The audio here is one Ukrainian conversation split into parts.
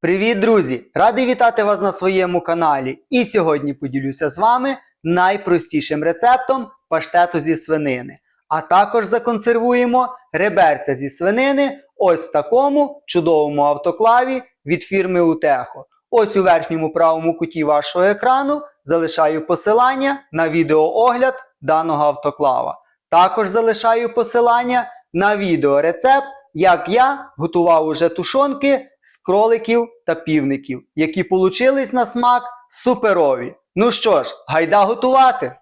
Привіт, друзі! Радий вітати вас на своєму каналі. І сьогодні поділюся з вами найпростішим рецептом паштету зі свинини. А також законсервуємо реберця зі свинини ось в такому чудовому автоклаві від фірми Утехо. Ось у верхньому правому куті вашого екрану залишаю посилання на відеоогляд даного автоклава. Також залишаю посилання на відеорецепт, як я готував уже тушонки з кроликів та півників, які получились на смак суперові. Ну що ж, гайда готувати.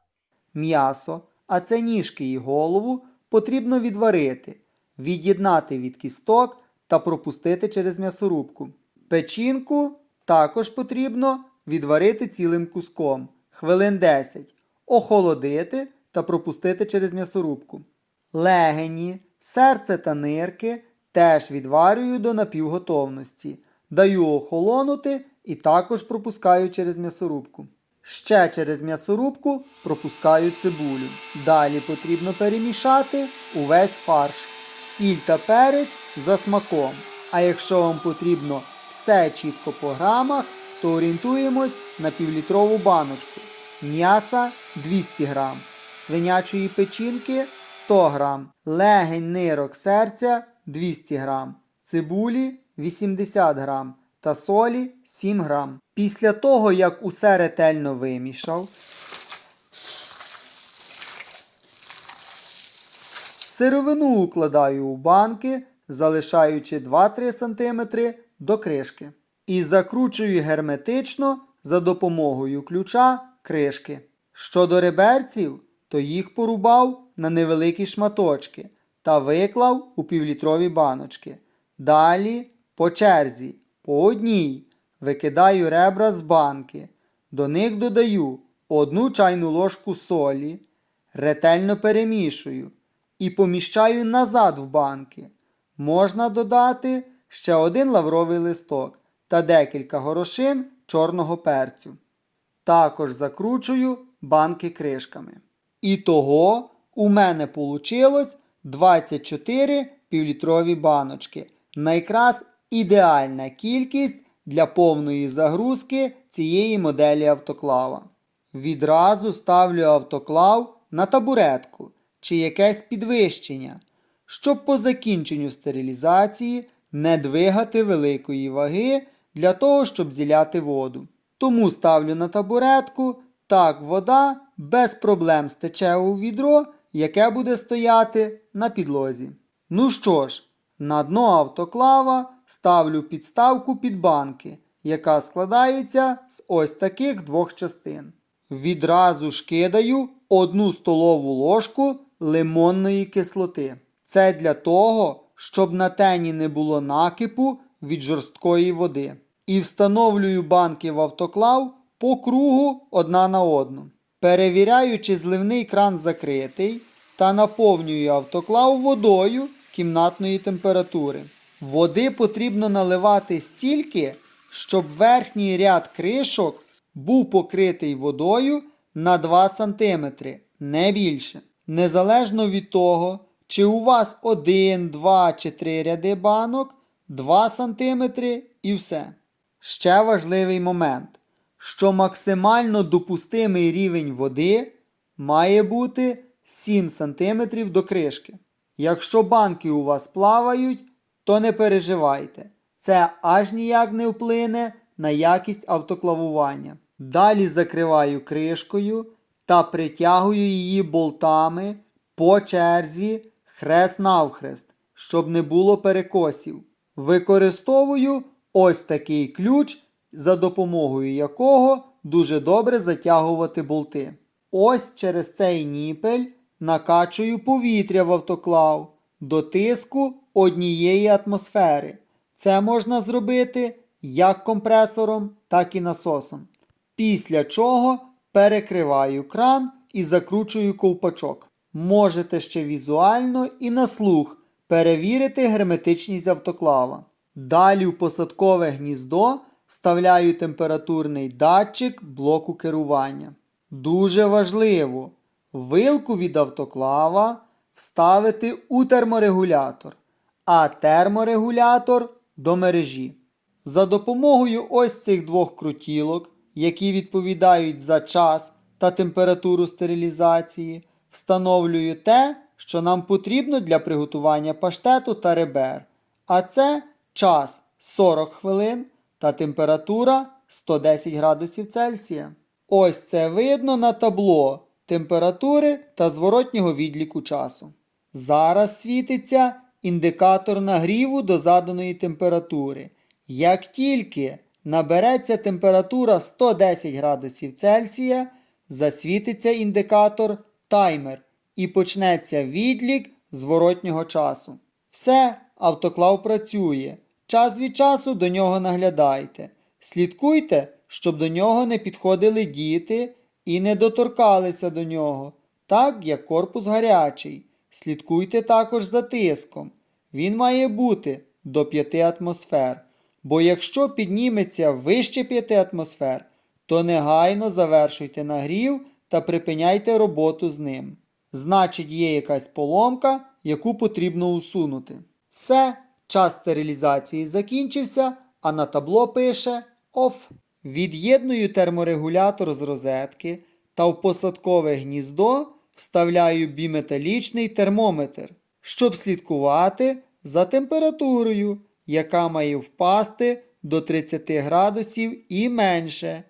М'ясо, а це ніжки і голову, потрібно відварити, від'єднати від кісток та пропустити через м'ясорубку. Печінку також потрібно відварити цілим куском хвилин 10, охолодити та пропустити через м'ясорубку. Легені, серце та нирки теж відварюю до напівготовності. Даю охолонути і також пропускаю через м'ясорубку. Ще через м'ясорубку пропускаю цибулю. Далі потрібно перемішати увесь фарш. Сіль та перець за смаком. А якщо вам потрібно все чітко по грамах, то орієнтуємось на півлітрову баночку. М'яса 200 грам, свинячої печінки 100 грам, легень нирок серця 200 грам, цибулі 80 грам та солі 7 грам. Після того, як усе ретельно вимішав, сировину укладаю у банки, залишаючи 2-3 см до кришки. І закручую герметично за допомогою ключа кришки. Щодо реберців, то їх порубав на невеликі шматочки та виклав у півлітрові баночки. Далі по черзі, по одній, викидаю ребра з банки. До них додаю одну чайну ложку солі, ретельно перемішую і поміщаю назад в банки. Можна додати ще один лавровий листок та декілька горошин чорного перцю. Також закручую банки кришками. І того у мене вийшло 24 півлітрові баночки. Найкраз ідеальна кількість для повної загрузки цієї моделі автоклава. Відразу ставлю автоклав на табуретку чи якесь підвищення, щоб по закінченню стерилізації не двигати великої ваги для того, щоб зіляти воду. Тому ставлю на табуретку, так вода без проблем стече у відро, яке буде стояти на підлозі. Ну що ж, на дно автоклава ставлю підставку під банки, яка складається з ось таких двох частин. Відразу ж кидаю одну столову ложку лимонної кислоти. Це для того, щоб на тені не було накипу від жорсткої води. І встановлюю банки в автоклав по кругу одна на одну. Перевіряю, чи зливний кран закритий та наповнюю автоклав водою кімнатної температури. Води потрібно наливати стільки, щоб верхній ряд кришок був покритий водою на 2 см, не більше. Незалежно від того, чи у вас 1, 2 чи 3 ряди банок, 2 см і все. Ще важливий момент, що максимально допустимий рівень води має бути 7 см до кришки. Якщо банки у вас плавають, то не переживайте. Це аж ніяк не вплине на якість автоклавування. Далі закриваю кришкою та притягую її болтами по черзі хрест навхрест, щоб не було перекосів. Використовую ось такий ключ, за допомогою якого дуже добре затягувати болти. Ось через цей ніпель накачую повітря в автоклав до тиску однієї атмосфери. Це можна зробити як компресором, так і насосом. Після чого перекриваю кран і закручую ковпачок. Можете ще візуально і на слух перевірити герметичність автоклава. Далі в посадкове гніздо вставляю температурний датчик блоку керування. Дуже важливо вилку від автоклава вставити у терморегулятор, а терморегулятор до мережі. За допомогою ось цих двох крутілок, які відповідають за час та температуру стерилізації, встановлюю те, що нам потрібно для приготування паштету та ребер. А це час 40 хвилин та температура 110 градусів Цельсія. Ось це видно на табло температури та зворотнього відліку часу. Зараз світиться індикатор нагріву до заданої температури. Як тільки набереться температура 110 градусів Цельсія, засвітиться індикатор таймер і почнеться відлік зворотнього часу. Все, автоклав працює. Час від часу до нього наглядайте. Слідкуйте, щоб до нього не підходили діти і не доторкалися до нього, так як корпус гарячий. Слідкуйте також за тиском. Він має бути до 5 атмосфер. Бо якщо підніметься вище 5 атмосфер, то негайно завершуйте нагрів та припиняйте роботу з ним. Значить, є якась поломка, яку потрібно усунути. Все, час стерилізації закінчився, а на табло пише OFF. Від'єдную терморегулятор з розетки та в посадкове гніздо вставляю біметалічний термометр, щоб слідкувати за температурою, яка має впасти до 30 градусів і менше.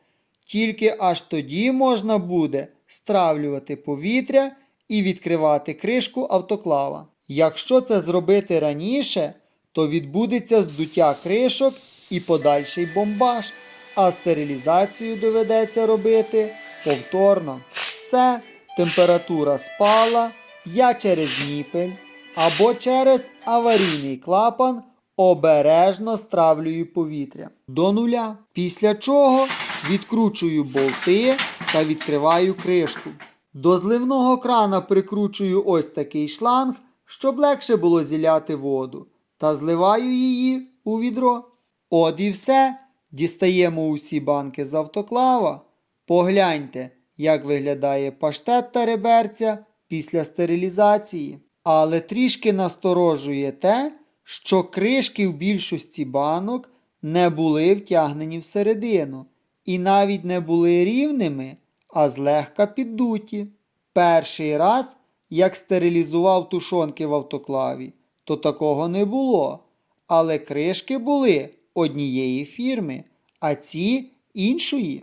Тільки аж тоді можна буде стравлювати повітря і відкривати кришку автоклава. Якщо це зробити раніше, то відбудеться здуття кришок і подальший бомбаж, а стерилізацію доведеться робити повторно. Все, температура спала, я через ніпель або через аварійний клапан обережно стравлюю повітря до нуля. Після чого відкручую болти та відкриваю кришку. До зливного крана прикручую ось такий шланг, щоб легше було зіляти воду, та зливаю її у відро. От і все. Дістаємо усі банки з автоклава. Погляньте, як виглядає паштет та реберця після стерилізації. Але трішки насторожує те, що кришки в більшості банок не були втягнені всередину і навіть не були рівними, а злегка піддуті. Перший раз, як стерилізував тушонки в автоклаві, то такого не було. Але кришки були однієї фірми, а ці іншої.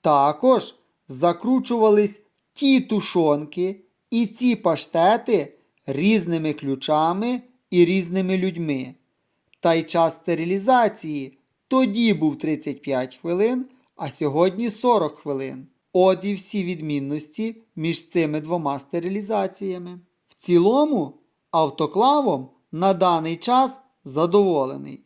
Також закручувались ті тушонки і ці паштети різними ключами і різними людьми. Та й час стерилізації тоді був 35 хвилин, а сьогодні 40 хвилин. От і всі відмінності між цими двома стерилізаціями. В цілому, автоклавом на даний час задоволений.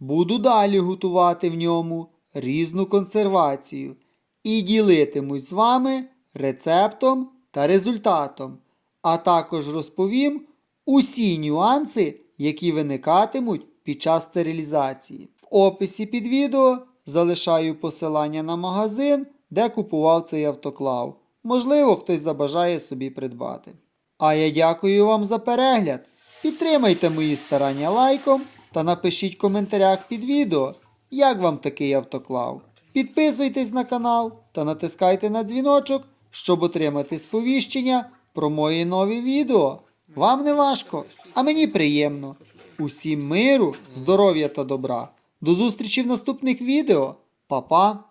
Буду далі готувати в ньому різну консервацію і ділитимусь з вами рецептом та результатом, а також розповім усі нюанси, які виникатимуть під час стерилізації. В описі під відео залишаю посилання на магазин, де купував цей автоклав. Можливо, хтось забажає собі придбати. А я дякую вам за перегляд. Підтримайте мої старання лайком та напишіть в коментарях під відео, як вам такий автоклав. Підписуйтесь на канал та натискайте на дзвіночок, щоб отримати сповіщення про мої нові відео. Вам не важко, а мені приємно. Усім миру, здоров'я та добра. До зустрічі в наступних відео. Па-па!